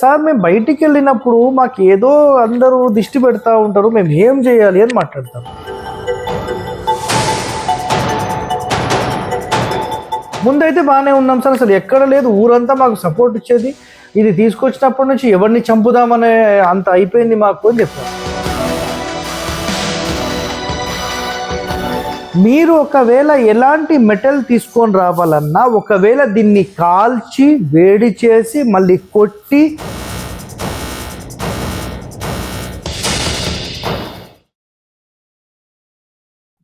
Sir మేము బయటికి వెళ్ళినప్పుడు మాకు ఏదో అందరూ దిష్టి పెడతా ఉంటారు మేము ఏం చేయాలి అని మాట్లాడతాం. ముందైతే బాగానే ఉన్నాం సార్ అసలు ఎక్కడ లేదు ఊరంతా మాకు సపోర్ట్ ఇచ్చేది. ఇది తీసుకొచ్చినప్పటి నుంచి ఎవరిని చంపుదామనే అంత అయిపోయింది మాకు అని చెప్పారు. మీరు ఒకవేళ ఎలాంటి మెటల్ తీసుకొని రావాలన్నా ఒకవేళ దీన్ని కాల్చి వేడి చేసి మళ్ళీ కొట్టి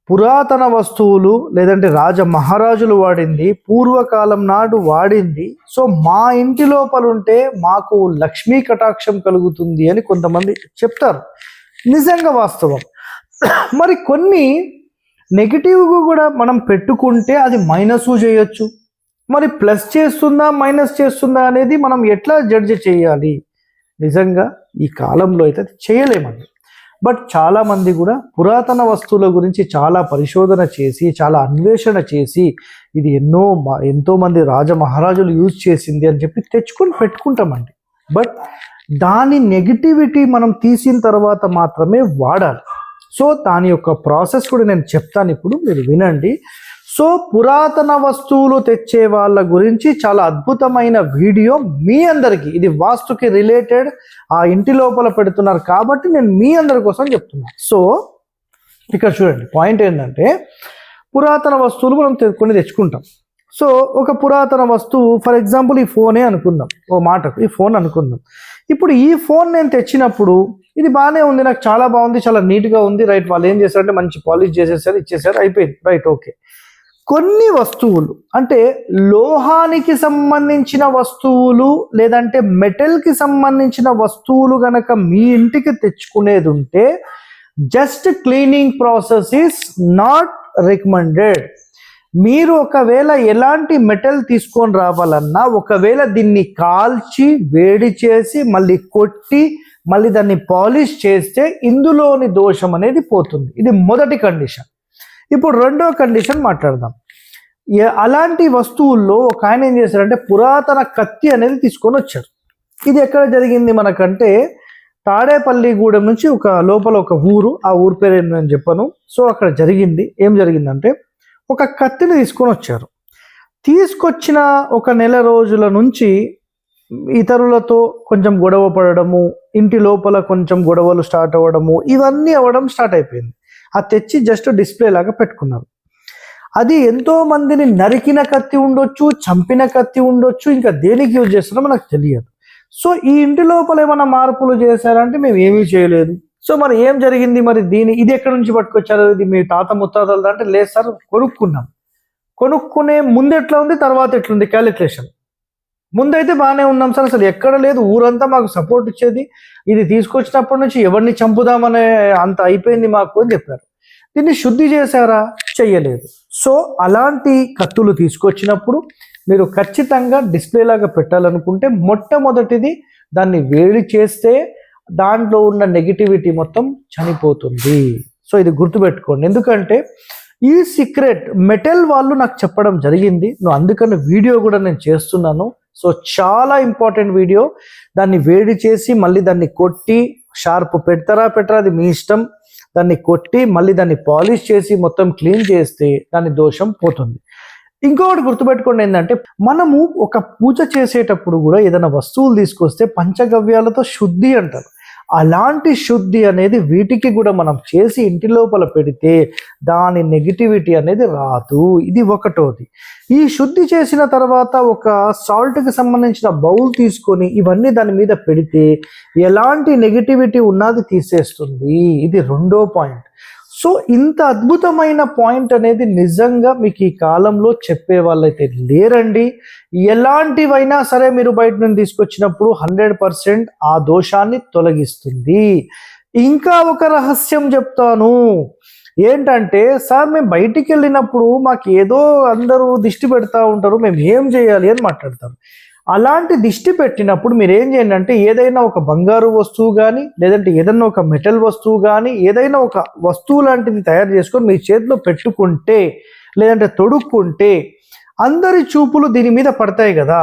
పురాతన వస్తువులు లేదంటే రాజ మహారాజులు వాడింది పూర్వకాలం నాడు వాడింది. సో మా ఇంటి లోపల ఉంటే మాకు లక్ష్మీ కటాక్షం కలుగుతుంది అని కొంతమంది చెప్తారు. నిజంగా వాస్తవం. మరి కొన్ని నెగిటివ్గా కూడా మనం పెట్టుకుంటే అది మైనస్ చేయొచ్చు. మరి ప్లస్ చేస్తుందా మైనస్ చేస్తుందా అనేది మనం ఎట్లా జడ్జ్ చేయాలి? నిజంగా ఈ కాలంలో అయితే అది చేయలేమండి. బట్ చాలామంది కూడా పురాతన వస్తువుల గురించి చాలా పరిశోధన చేసి చాలా అన్వేషణ చేసి ఇది ఎన్నో ఎంతోమంది రాజమహారాజులు యూజ్ చేసింది అని చెప్పి తెచ్చుకొని పెట్టుకుంటామండి. బట్ దాని నెగిటివిటీ మనం తీసిన తర్వాత మాత్రమే వాడాలి. సో దాని యొక్క ప్రాసెస్ కూడా నేను చెప్తాను ఇప్పుడు మీరు వినండి. సో పురాతన వస్తువులు తెచ్చే వాళ్ళ గురించి చాలా అద్భుతమైన వీడియో మీ అందరికీ ఇది వాస్తుకి రిలేటెడ్ ఆ ఇంటి లోపల పెడుతున్నారు కాబట్టి నేను మీ అందరి కోసం చెప్తున్నాను సో ఇక్కడ చూడండి పాయింట్ ఏంటంటే పురాతన వస్తువులు మనం తెచ్చుకొని కొన్ని తెచ్చుకుంటాం. సో ఒక పురాతన వస్తువు ఫర్ ఎగ్జాంపుల్ ఈ ఫోనే అనుకుందాం ఓ మాటకు ఈ ఫోన్ అనుకుందాం. ఇప్పుడు ఈ ఫోన్ నేను తెచ్చినప్పుడు ఇది బాగానే ఉంది నాకు చాలా బాగుంది చాలా నీట్గా ఉంది. రైట్ వాళ్ళు ఏం చేశారంటే మంచి పాలిష్ చేసేసారు ఇచ్చేసారు అయిపోయింది. Right okay. కొన్ని వస్తువులు అంటే లోహానికి సంబంధించిన వస్తువులు లేదంటే మెటల్కి సంబంధించిన వస్తువులు గనక మీ ఇంటికి తెచ్చుకునేది ఉంటే just cleaning process is not recommended మీరు ఒకవేళ ఎలాంటి మెటల్ తీసుకొని రావాలన్నా ఒకవేళ దీన్ని కాల్చి వేడి చేసి మళ్ళీ కొట్టి మళ్ళీ దాన్ని పాలిష్ చేస్తే ఇందులోని దోషం అనేది పోతుంది. ఇది మొదటి కండిషన్. ఇప్పుడు రెండో కండిషన్ మాట్లాడదాం. అలాంటి వస్తువుల్లో ఒక ఆయన ఏం చేశారంటే పురాతన కత్తి అనేది తీసుకొని వచ్చారు. ఇది ఎక్కడ జరిగింది మనకంటే తాడేపల్లిగూడెం నుంచి ఒక లోపల ఒక ఊరు ఆ ఊరు పేరు ఏంటని నేను చెప్పాను. సో అక్కడ జరిగింది. ఏం జరిగిందంటే ఒక కత్తిని తీసుకొని వచ్చారు. తీసుకొచ్చిన ఒక నెల రోజుల నుంచి ఇతరులతో కొంచెం గొడవ పడడము ఇంటి లోపల కొంచెం గొడవలు స్టార్ట్ అవ్వడము ఇవన్నీ అవ్వడం స్టార్ట్ అయిపోయింది. అది తెచ్చి జస్ట్ డిస్ప్లే లాగా పెట్టుకున్నారు. అది ఎంతో మందిని నరికిన కత్తి ఉండొచ్చు చంపిన కత్తి ఉండొచ్చు ఇంకా దేనికి యూజ్ చేస్తారో మనకు తెలియదు. సో ఈ ఇంటి లోపల ఏమైనా మార్పులు చేశారంటే మేము ఏమీ చేయలేదు. సో మరి ఏం జరిగింది మరి దీని ఇది ఎక్కడి నుంచి పట్టుకొచ్చారు? ఇది మీ తాత ముత్తాతలు అంటే లేదు సార్ కొనుక్కున్నాం. కొనుక్కునే ముందు ఎట్లా ఉంది తర్వాత ఎట్లుంది? క్యాలిక్యులేషన్ ముందైతే బాగానే ఉన్నాం సార్. అసలు ఎక్కడ లేదు. ఊరంతా మాకు సపోర్ట్ ఇచ్చేది. ఇది తీసుకొచ్చినప్పటి నుంచి ఎవరిని చంపుదామనే అంత అయిపోయింది మాకు అని చెప్పారు. దీన్ని శుద్ధి చేశారా? చెయ్యలేదు. సో అలాంటి కత్తులు తీసుకొచ్చినప్పుడు మీరు ఖచ్చితంగా డిస్ప్లే లాగా పెట్టాలనుకుంటే మొట్టమొదటిది దాన్ని వేడి చేస్తే దాంట్లో ఉన్న నెగిటివిటీ మొత్తం చనిపోతుంది. సో ఇది గుర్తుపెట్టుకోండి. ఎందుకంటే ఈ సీక్రెట్ మెటల్ వాళ్ళు నాకు చెప్పడం జరిగింది. నువ్వు అందుకని వీడియో కూడా నేను చేస్తున్నాను. సో చాలా ఇంపార్టెంట్ వీడియో. దాన్ని వేడి చేసి మళ్ళీ దాన్ని కొట్టి షార్ప్ పెడతారా పెట్టరా అది మీ ఇష్టం. దాన్ని కొట్టి మళ్ళీ దాన్ని పాలిష్ చేసి మొత్తం క్లీన్ చేస్తే దాని దోషం పోతుంది. ఇంకొకటి గుర్తుపెట్టుకోండి ఏంటంటే మనము ఒక పూజ చేసేటప్పుడు కూడా ఏదైనా వస్తువులు తీసుకొస్తే పంచగవ్యాలతో శుద్ధి అంటారు. అలాంటి శుద్ధి అనేది వీటికి కూడా మనం చేసి ఇంటి లోపల పెడితే దాని నెగిటివిటీ అనేది రాదు. ఇది ఒకటోది. ఈ శుద్ధి చేసిన తర్వాత ఒక సాల్ట్కి సంబంధించిన బౌల్ తీసుకొని ఇవన్నీ దాని మీద పెడితే ఎలాంటి నెగిటివిటీ ఉన్నది తీసేస్తుంది? ఇది రెండో పాయింట్ సో ఇంత అద్భుతమైన పాయింట్ అనేది నిజంగా మీకు ఈ కాలంలో చెప్పే వాళ్ళైతే లేరండి. ఎలాంటివైనా సరే మీరు బయట నుంచి తీసుకొచ్చినప్పుడు హండ్రెడ్ పర్సెంట్ ఆ దోషాన్ని తొలగిస్తుంది. ఇంకా ఒక రహస్యం చెప్తాను. ఏంటంటే సార్ మేము బయటికి వెళ్ళినప్పుడు మాకు ఏదో అందరూ దిష్టి పెడతా ఉంటారు మేము ఏం చేయాలి అని మాట్లాడతారు. అలాంటి దిష్టి పెట్టినప్పుడు మీరు ఏం చేయండి అంటే ఏదైనా ఒక బంగారు వస్తువు కానీ లేదంటే ఏదైనా ఒక మెటల్ వస్తువు కానీ ఏదైనా ఒక వస్తువు లాంటిది తయారు చేసుకొని మీ చేతిలో పెట్టుకుంటే లేదంటే తొడుక్కుంటే అందరి చూపులు దీని మీద పడతాయి కదా.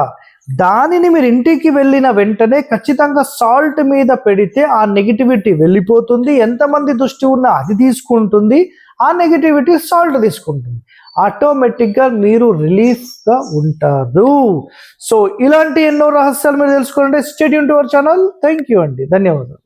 దానిని మీరు ఇంటికి వెళ్ళిన వెంటనే ఖచ్చితంగా సాల్ట్ మీద పెడితే ఆ నెగిటివిటీ వెళ్ళిపోతుంది ఎంతమంది దృష్టి ఉన్నా అది తీసుకుంటుంది ఆ నెగిటివిటీ సాల్ట్ తీసుకుంటుంది. ఆటోమేటిక్గా మీరు రిలీఫ్గా ఉంటారు. సో ఇలాంటి ఎన్నో రహస్యాలు మీరు తెలుసుకోవాలంటే stay Yoon to our channel thank you అండి. ధన్యవాదాలు.